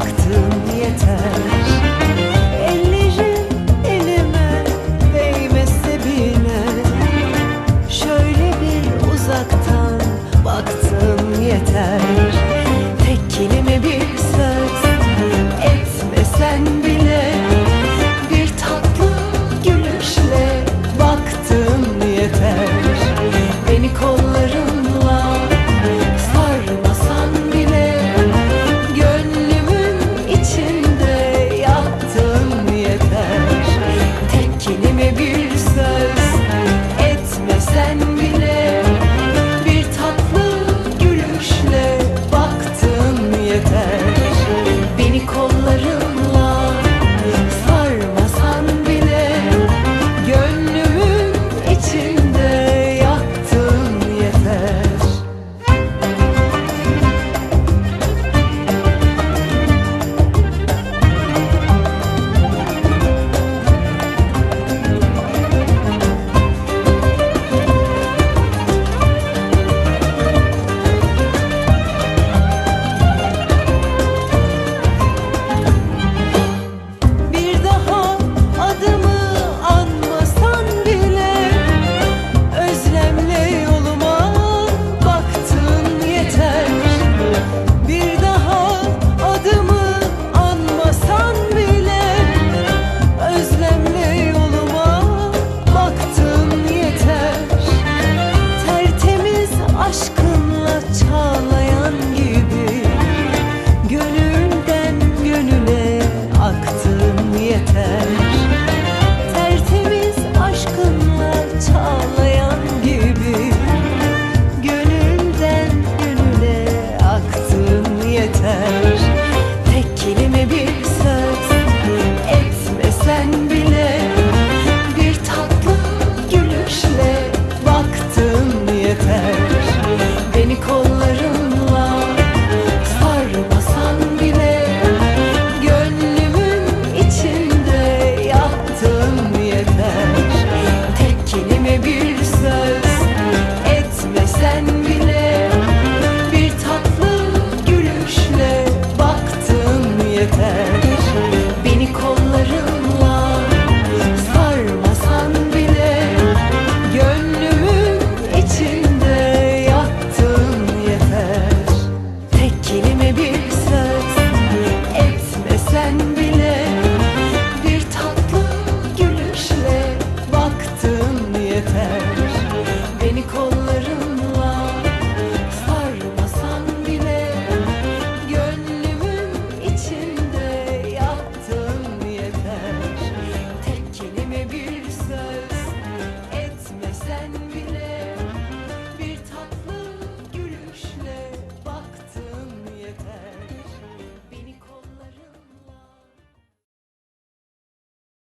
baktın yeter. Ellerin elime değmese Şöyle bir uzaktan baktın yeter. maybe bir sen